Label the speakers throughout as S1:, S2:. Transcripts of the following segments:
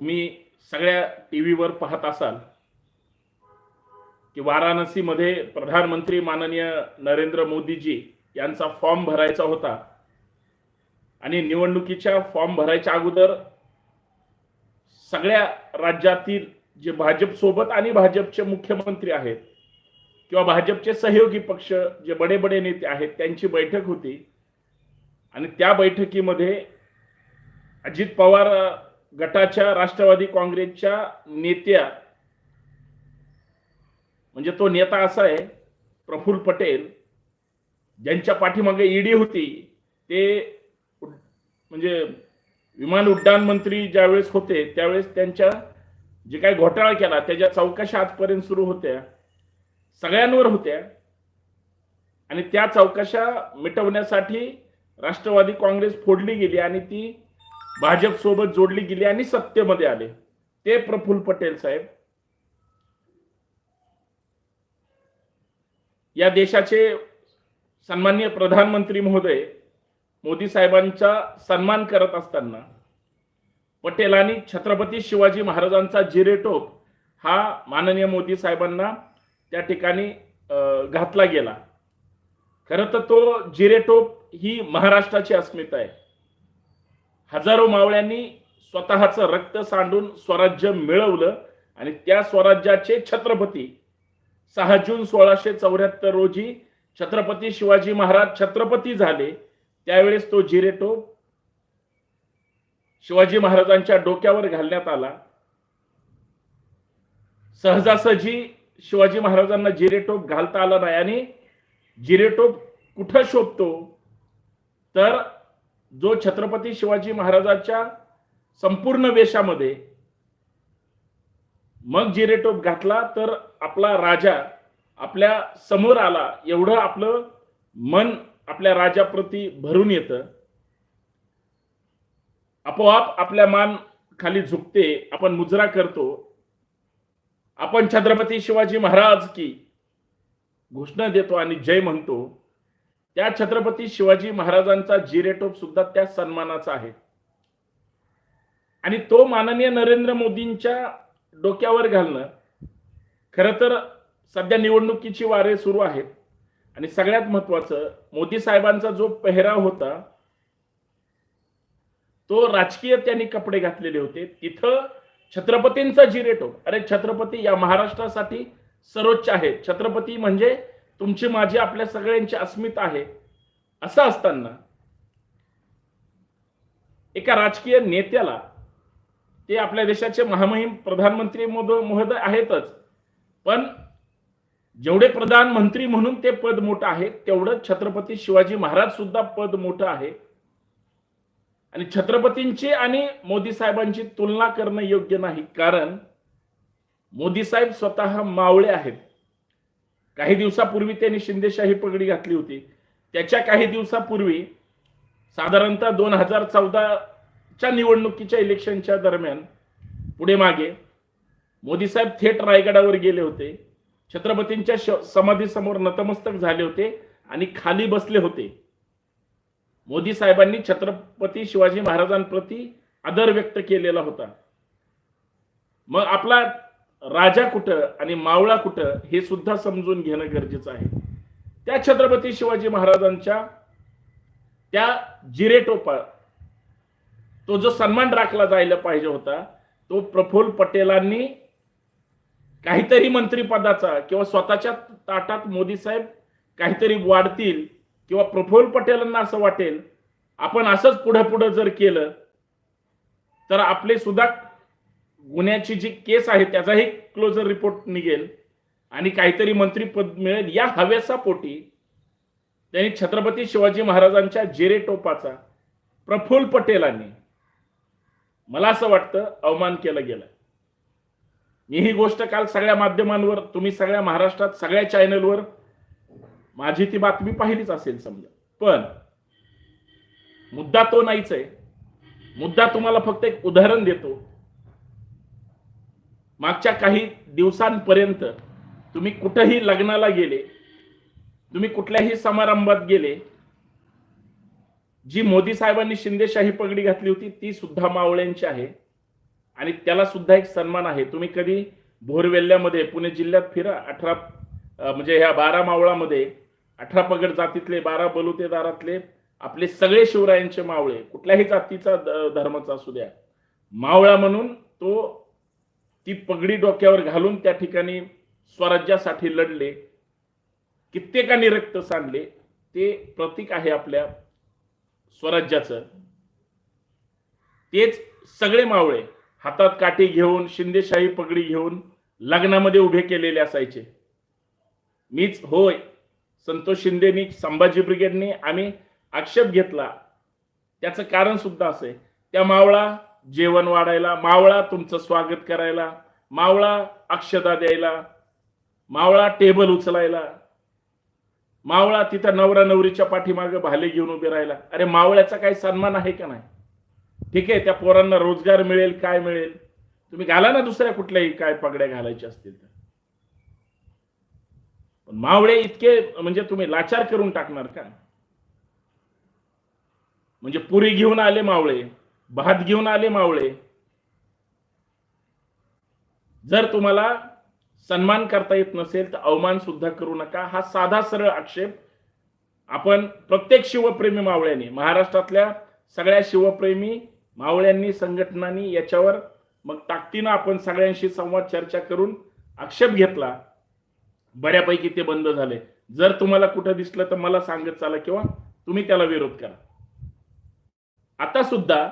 S1: तुम्ही सगळ्या टी व्हीवर पाहत असाल की वाराणसीमध्ये प्रधानमंत्री माननीय नरेंद्र मोदीजी यांचा फॉर्म भरायचा होता. आणि निवडणुकीच्या फॉर्म भरायच्या अगोदर सगळ्या राज्यातील जे भाजप सोबत आणि भाजपचे मुख्यमंत्री आहेत किंवा भाजपचे सहयोगी पक्ष जे बडे बडे नेते आहेत त्यांची बैठक होती. आणि त्या बैठकीमध्ये अजित पवार गटाच्या राष्ट्रवादी काँग्रेसच्या नेत्या म्हणजे तो नेता असा आहे प्रफुल्ल पटेल ज्यांच्या पाठीमागे ईडी होती ते म्हणजे विमान उड्डाण मंत्री ज्यावेळेस होते त्यावेळेस त्यांच्या जे काही घोटाळा केला त्याच्या चौकशा आजपर्यंत सुरू होत्या सगळ्यांवर होत्या. आणि त्या चौकशा मिटवण्यासाठी राष्ट्रवादी काँग्रेस फोडली गेली आणि ती भाजप सोबत जोडली गेली आणि सत्तेमध्ये आले. ते प्रफुल्ल पटेल साहेब. या देशाचे सन्माननीय प्रधानमंत्री महोदय मोदी साहेबांचा सन्मान करत असताना पटेलांनी छत्रपती शिवाजी महाराजांचा जिरेटोप हा माननीय मोदी साहेबांना त्या ठिकाणी घातला गेला. खरं तर तो जिरेटोप ही महाराष्ट्राची अस्मिता आहे. हजारो मावळ्यांनी स्वतःचं रक्त सांडून स्वराज्य मिळवलं आणि त्या स्वराज्याचे छत्रपती सहा जून सोळाशे चौऱ्याहत्तर रोजी छत्रपती शिवाजी महाराज छत्रपती झाले. त्यावेळेस तो जिरेटोप शिवाजी महाराजांच्या डोक्यावर घालण्यात आला. सहजासहजी शिवाजी महाराजांना जिरेटोप घालता आला नाही आणि जिरेटोप कुठं शोभतो? तर जो छत्रपती शिवाजी महाराजाच्या संपूर्ण वेशामध्ये मग जिरेटोप घातला तर आपला राजा आपल्यासमोर आला. एवढं आपलं मन आपल्या राजाप्रती भरून येतं. आपोआप आपल्या मान खाली झुकते. आपण मुजरा करतो. आपण छत्रपती शिवाजी महाराज की घोषणा देतो आणि जय म्हणतो. त्या छत्रपती शिवाजी महाराजांचा जिरेटोप सुद्धा त्या सन्मानाचा आहे. आणि तो माननीय नरेंद्र मोदींच्या डोक्यावर घालणं खर तर सध्या निवडणुकीची वारे सुरू आहेत. आणि सगळ्यात महत्वाचं मोदी साहेबांचा जो पेहराव होता तो राजकीय त्यांनी कपडे घातलेले होते. तिथं छत्रपतींचा जिरेटोप अरे छत्रपती या महाराष्ट्रासाठी सर्वोच्च आहे. छत्रपती म्हणजे तुमची माझी आपल्या सगळ्यांची अस्मिता आहे. असं असताना एका राजकीय नेत्याला ते आपल्या देशाचे महामहिम प्रधानमंत्री महोदय आहेतच. पण जेवढे प्रधानमंत्री म्हणून ते पद मोठं आहे तेवढं छत्रपती शिवाजी महाराज सुद्धा पद मोठं आहे. आणि छत्रपतींची आणि मोदी साहेबांची तुलना करणं योग्य नाही कारण मोदी साहेब स्वतः मावळे आहेत. काही दिवसापूर्वी त्यांनी शिंदेशाही पगडी घातली होती. त्याच्या काही दिवसापूर्वी साधारणतः दोन हजार चौदाच्या निवडणुकीच्या इलेक्शनच्या दरम्यान पुढे मागे मोदी साहेब थेट रायगडावर गेले होते. छत्रपतींच्या समाधीसमोर नतमस्तक झाले होते आणि खाली बसले होते. मोदी साहेबांनी छत्रपती शिवाजी महाराजांप्रती आदर व्यक्त केलेला होता. मग आपला राजा कुठं आणि मावळा कुठं हे सुद्धा समजून घेणं गरजेचं आहे. त्या छत्रपती शिवाजी महाराजांच्या त्या जिरेटोपा तो जो सन्मान राखला जायला पाहिजे होता तो प्रफुल्ल पटेलांनी काहीतरी मंत्रिपदाचा किंवा स्वतःच्या ताटात मोदी साहेब काहीतरी वाढतील किंवा प्रफुल्ल पटेलांना असं वाटेल आपण असंच पुढे पुढे जर केलं तर आपले सुद्धा गुन्ह्याची जी केस आहे त्याचाही क्लोजर रिपोर्ट निघेल. आणि काहीतरी मंत्रीपद मिळेल. या हव्यासा पोटी त्यांनी छत्रपती शिवाजी महाराजांच्या जेरे टोपाचा प्रफुल्ल पटेलांनी मला असं वाटतं अवमान केला गेला. मी ही गोष्ट काल सगळ्या माध्यमांवर तुम्ही सगळ्या महाराष्ट्रात सगळ्या चॅनलवर माझी ती बातमी पाहिलीच असेल समजा. पण मुद्दा तो नाहीच आहे. मुद्दा तुम्हाला फक्त एक उदाहरण देतो. मागच्या काही दिवसांपर्यंत तुम्ही कुठेही लग्नाला गेले तुम्ही कुठल्याही समारंभात गेले जी मोदी साहेबांनी शिंदेशाही पगडी घातली होती ती सुद्धा मावळ्यांची आहे. आणि त्याला सुद्धा एक सन्मान आहे. तुम्ही कधी भोरवेल्ल्यामध्ये पुणे जिल्ह्यात फिरा अठरा म्हणजे ह्या बारा मावळामध्ये अठरा पगड जातीतले बारा बलुतेदारातले आपले सगळे शिवरायांचे मावळे कुठल्याही जातीचा धर्माचा असू द्या. मावळा म्हणून तो ती पगडी डोक्यावर घालून त्या ठिकाणी स्वराज्यासाठी लढले. कित्येकांनी रक्त सांडले. ते प्रतीक आहे आपल्या स्वराज्याचं. तेच सगळे मावळे हातात काठी घेऊन शिंदेशाही पगडी घेऊन लग्नामध्ये उभे केलेले असायचे. मीच होय संतोष शिंदेनी संभाजी ब्रिगेडने आम्ही आक्षेप घेतला. त्याचं कारण सुद्धा असं आहे. त्या मावळा जेवण वाढायला मावळा तुमचं स्वागत करायला मावळा अक्षता द्यायला मावळा टेबल उचलायला मावळा तिथं नवरा नवरीच्या पाठीमागे भाले घेऊन उभे राहिला अरे मावळ्याचा काही सन्मान आहे का नाही? ठीक आहे त्या पोरांना रोजगार मिळेल काय मिळेल? तुम्ही घाला ना दुसऱ्या कुठल्याही काय पगड्या घालायच्या असतील तर. पण मावळे इतके म्हणजे तुम्ही लाचार करून टाकणार का? म्हणजे पुरी घेऊन आले मावळे. भात घेऊन आले मावळे. जर तुम्हाला सन्मान करता येत नसेल तर अवमान सुद्धा करू नका. हा साधा सरळ आक्षेप आपण प्रत्येक शिवप्रेमी मावळ्यांनी महाराष्ट्रातल्या सगळ्या शिवप्रेमी मावळ्यांनी संघटनांनी याच्यावर मग ताकदीनं आपण सगळ्यांशी संवाद चर्चा करून आक्षेप घेतला. बऱ्यापैकी ते बंद झाले. जर तुम्हाला कुठं दिसलं तर मला सांगत चाला किंवा तुम्ही त्याला विरोध करा. आता सुद्धा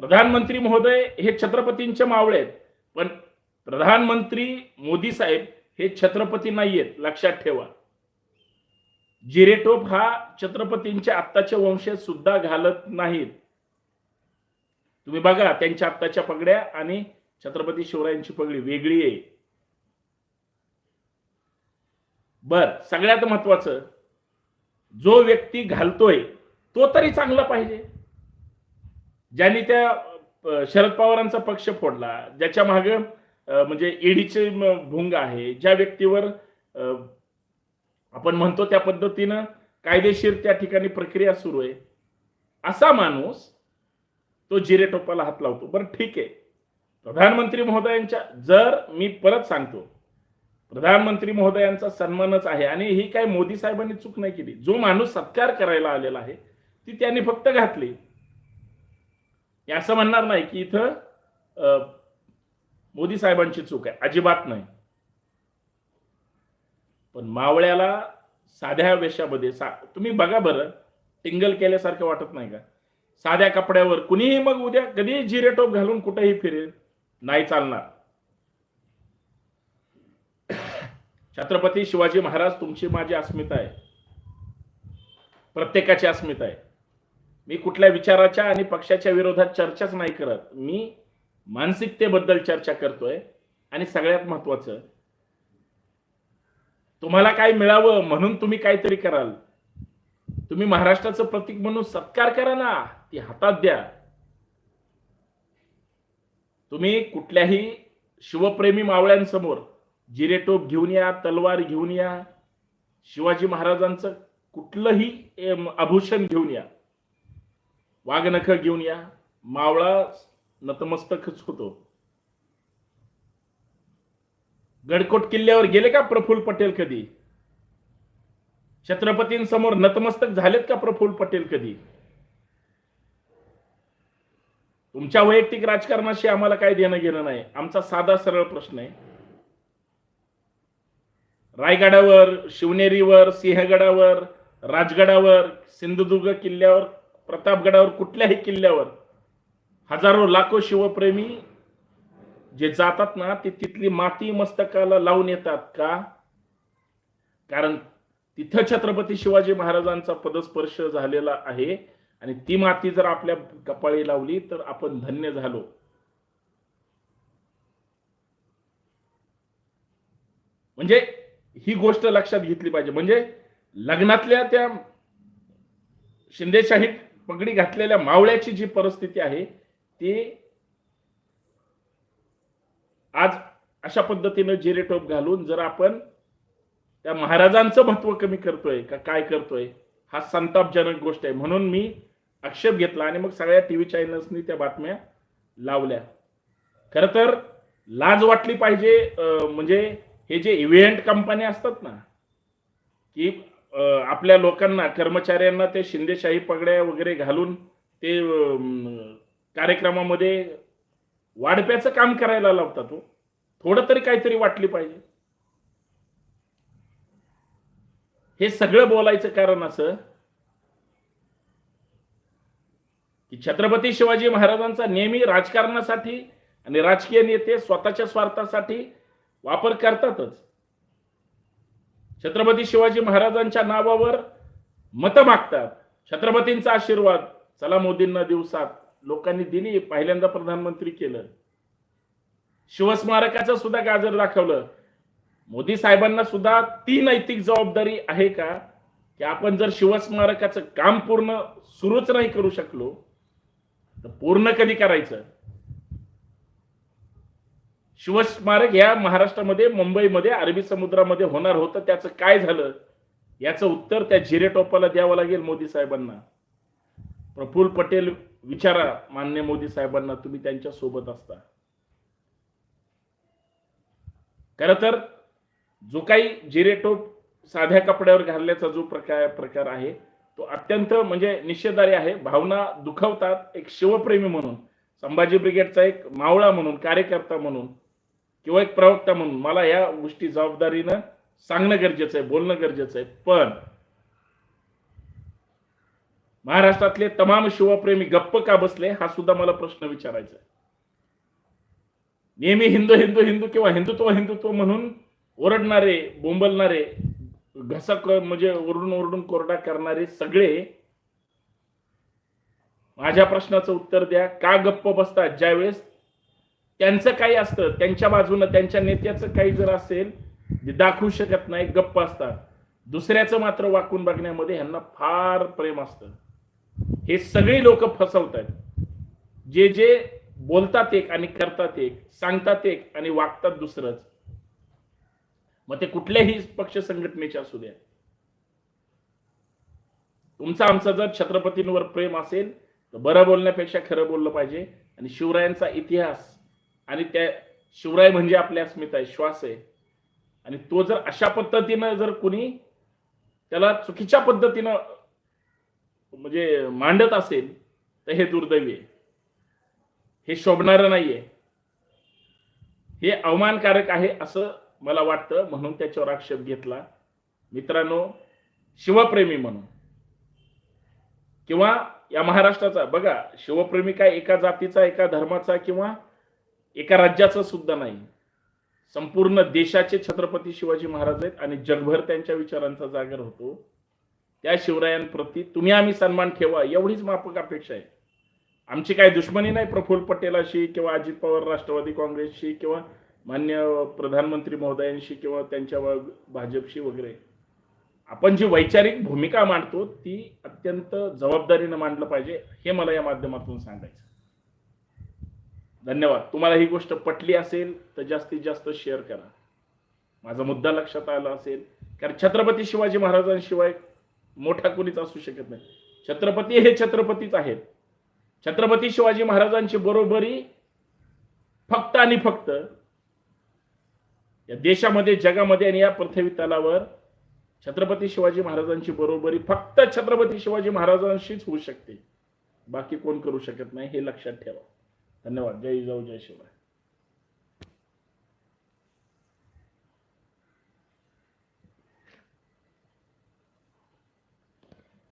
S1: प्रधानमंत्री महोदय हे छत्रपतींचे मावळे आहेत. पण प्रधानमंत्री मोदी साहेब हे छत्रपती नाहीयेत लक्षात ठेवा. जिरेटोप हा छत्रपतींच्या आत्ताचे वंशज सुद्धा घालत नाहीत. तुम्ही बघा त्यांच्या आत्ताच्या पगड्या आणि छत्रपती शिवरायांची पगडी वेगळी आहे. बर सगळ्यात महत्वाचं जो व्यक्ती घालतोय तो तरी चांगला पाहिजे. ज्यांनी त्या शरद पवारांचा पक्ष फोडला ज्याच्या माग म्हणजे ईडीचे भुंग आहे ज्या व्यक्तीवर आपण म्हणतो त्या पद्धतीनं कायदेशीर त्या ठिकाणी प्रक्रिया सुरू आहे असा माणूस तो जिरे टोपाला हात लावतो. बरं ठीक आहे. प्रधानमंत्री महोदयांच्या जर मी परत सांगतो प्रधानमंत्री महोदयांचा सन्मानच आहे आणि ही काय मोदी साहेबांनी चूक नाही केली जो माणूस सत्कार करायला आलेला आहे ती त्यांनी फक्त घातली. मी असं म्हणणार नाही की इथं मोदी साहेबांची चूक आहे. अजिबात नाही. पण मावळ्याला साध्या वेशामध्ये सा तुम्ही बघा बरं टिंगल केल्यासारखं वाटत नाही का? साध्या कपड्यावर कुणीही मग उद्या कधी जिरे टोप घालून कुठेही फिरेल नाही चालणार. छत्रपती शिवाजी महाराज तुमची माझी अस्मिता आहे. प्रत्येकाची अस्मिता आहे. मी कुठल्या विचाराच्या आणि पक्षाच्या विरोधात चर्चाच नाही करत. मी मानसिकतेबद्दल चर्चा करतोय. आणि सगळ्यात महत्वाचं तुम्हाला काय मिळावं म्हणून तुम्ही काहीतरी कराल. तुम्ही महाराष्ट्राचं प्रतीक म्हणून सत्कार करा ना ती हातात द्या. तुम्ही कुठल्याही शिवप्रेमी मावळ्यांसमोर जिरेटोप घेऊन या तलवार घेऊन या शिवाजी महाराजांचं कुठलंही आभूषण घेऊन या. वाघनख घेऊन या. मावळा नतमस्तकच होतो. गडकोट किल्ल्यावर गेले का प्रफुल्ल पटेल कधी? छत्रपतींसमोर नतमस्तक झालेत का प्रफुल्ल पटेल कधी? तुमच्या वैयक्तिक राजकारणाशी आम्हाला काय देणं घेणं नाही. आमचा साधा सरळ प्रश्न आहे. रायगडावर शिवनेरीवर सिंहगडावर राजगडावर सिंधुदुर्ग किल्ल्यावर प्रतापगडावर कुठल्याही किल्ल्यावर हजारो लाखो शिवप्रेमी जे जातात ना ते तिथली माती मस्तकाला लावून येतात का? कारण तिथं छत्रपती शिवाजी महाराजांचा पदस्पर्श झालेला आहे आणि ती माती जर आपल्या कपाळी लावली तर आपण धन्य झालो. म्हणजे ही गोष्ट लक्षात घेतली पाहिजे. म्हणजे लग्नातल्या त्या शिंदेशाही पगडी घातलेल्या मावळ्याची जी परिस्थिती आहे ती आज अशा पद्धतीनं जिरे टोप घालून जर आपण त्या महाराजांचं महत्त्व कमी करतोय का काय करतोय हा संतापजनक गोष्ट आहे. म्हणून मी आक्षेप घेतला आणि मग सगळ्या टीव्ही चॅनल्सनी त्या बातम्या लावल्या. खर तर लाज वाटली पाहिजे म्हणजे हे जे इव्हेंट कंपन्या असतात ना की आपल्या लोकांना कर्मचाऱ्यांना ते शिंदेशाही पगड्या वगैरे घालून ते कार्यक्रमामध्ये वाढप्याचं काम करायला लावतात तो थोडं तरी काहीतरी वाटली पाहिजे. हे सगळं बोलायचं कारण असं की छत्रपती शिवाजी महाराजांचा नेहमी राजकारणासाठी आणि राजकीय नेते स्वतःच्या स्वार्थासाठी वापर करतातच छत्रपती शिवाजी महाराजांच्या नावावर मत मागतात. छत्रपतींचा आशीर्वाद चला मोदींना दिवसात लोकांनी दिली. पहिल्यांदा प्रधानमंत्री केलं. शिवस्मारकाचं सुद्धा गाजर दाखवलं. मोदी साहेबांना सुद्धा ती नैतिक जबाबदारी आहे का? की आपण जर शिवस्मारकाचं काम पूर्ण सुरूच नाही करू शकलो तर पूर्ण कधी करायचं? शिवस्मारक या महाराष्ट्रामध्ये मुंबईमध्ये अरबी समुद्रामध्ये होणार होतं. त्याचं काय झालं? याचं उत्तर त्या जिरे टोपाला द्यावं लागेल मोदी साहेबांना. प्रफुल्ल पटेल विचारा मान्य मोदी साहेबांना तुम्ही त्यांच्यासोबत असता. खर तर जो काही जिरेटोप साध्या कपड्यावर घालण्याचा जो प्रकार प्रकार आहे तो अत्यंत म्हणजे निषेधारी आहे. भावना दुखवतात. एक शिवप्रेमी म्हणून संभाजी ब्रिगेडचा एक मावळा म्हणून कार्यकर्ता म्हणून किंवा एक प्रवक्ता म्हणून मला या गोष्टी जबाबदारीनं सांगणं गरजेचं आहे बोलणं गरजेचं आहे. पण महाराष्ट्रातले तमाम शिवप्रेमी गप्प का बसले हा सुद्धा मला प्रश्न विचारायचा आहे. नेहमी हिंदू हिंदू हिंदू किंवा हिंदुत्व हिंदुत्व म्हणून ओरडणारे बोंबलणारे घसा म्हणजे ओरडून ओरडून कोरडा करणारे सगळे माझ्या प्रश्नाचं उत्तर द्या. का गप्प बसतात? ज्यावेळेस त्यांचं काही असतं त्यांच्या बाजूनं त्यांच्या नेत्याचं काही जर असेल जे दाखवू शकत नाही गप्प असतात. दुसऱ्याचं मात्र वाकून बघण्यामध्ये ह्यांना फार प्रेम असतं. हे सगळी लोक फसवत आहेत. जे जे बोलतात एक आणि करतात एक सांगतात एक आणि वागतात दुसरंच. मग ते कुठल्याही पक्ष संघटनेचे असू द्या. तुमचं आमचा जर छत्रपतींवर प्रेम असेल तर बरं बोलण्यापेक्षा खरं बोललं पाहिजे. आणि शिवरायांचा इतिहास आणि त्या शिवराय म्हणजे आपल्या अस्मिता आहे श्वास आहे. आणि तो जर अशा पद्धतीनं जर कुणी त्याला चुकीच्या पद्धतीनं म्हणजे मांडत असेल तर हे दुर्दैवी आहे. हे शोभणारं नाहीये. हे अवमानकारक आहे असं मला वाटतं म्हणून त्याच्यावर आक्षेप घेतला. मित्रांनो शिवप्रेमी म्हणून. किंवा या महाराष्ट्राचा बघा शिवप्रेमी काय एका जातीचा एका धर्माचा किंवा एका राज्याचं सुद्धा नाही. संपूर्ण देशाचे छत्रपती शिवाजी महाराज आहेत आणि जगभर त्यांच्या विचारांचा जागर होतो. त्या शिवरायांप्रती तुम्ही आम्ही सन्मान ठेवा एवढीच माफक अपेक्षा आहे. आमची काही दुश्मनी नाही प्रफुल्ल पटेलाशी किंवा अजित पवार राष्ट्रवादी काँग्रेसशी किंवा मान्य प्रधानमंत्री महोदयांशी किंवा त्यांच्या भाजपशी वगैरे. आपण जी वैचारिक भूमिका मांडतो ती अत्यंत जबाबदारीनं मांडलं पाहिजे हे मला या माध्यमातून सांगायचं धन्यवाद. तुम्हाला ही गोष्ट पटली असेल तर जास्तीत जास्त शेअर करा. माझा मुद्दा लक्षात आला असेल. कारण छत्रपती शिवाजी महाराजांशिवाय मोठा कोणीच असू शकत नाही. छत्रपती हे छत्रपतीच आहेत. छत्रपती शिवाजी महाराजांची बरोबरी फक्त आणि फक्त या देशामध्ये जगामध्ये आणि या पृथ्वी तलावर छत्रपती शिवाजी महाराजांची बरोबरी फक्त छत्रपती शिवाजी महाराजांशीच होऊ शकते. बाकी कोण करू शकत नाही हे लक्षात ठेवा. धन्यवाद जय जाऊ जय शिवाय।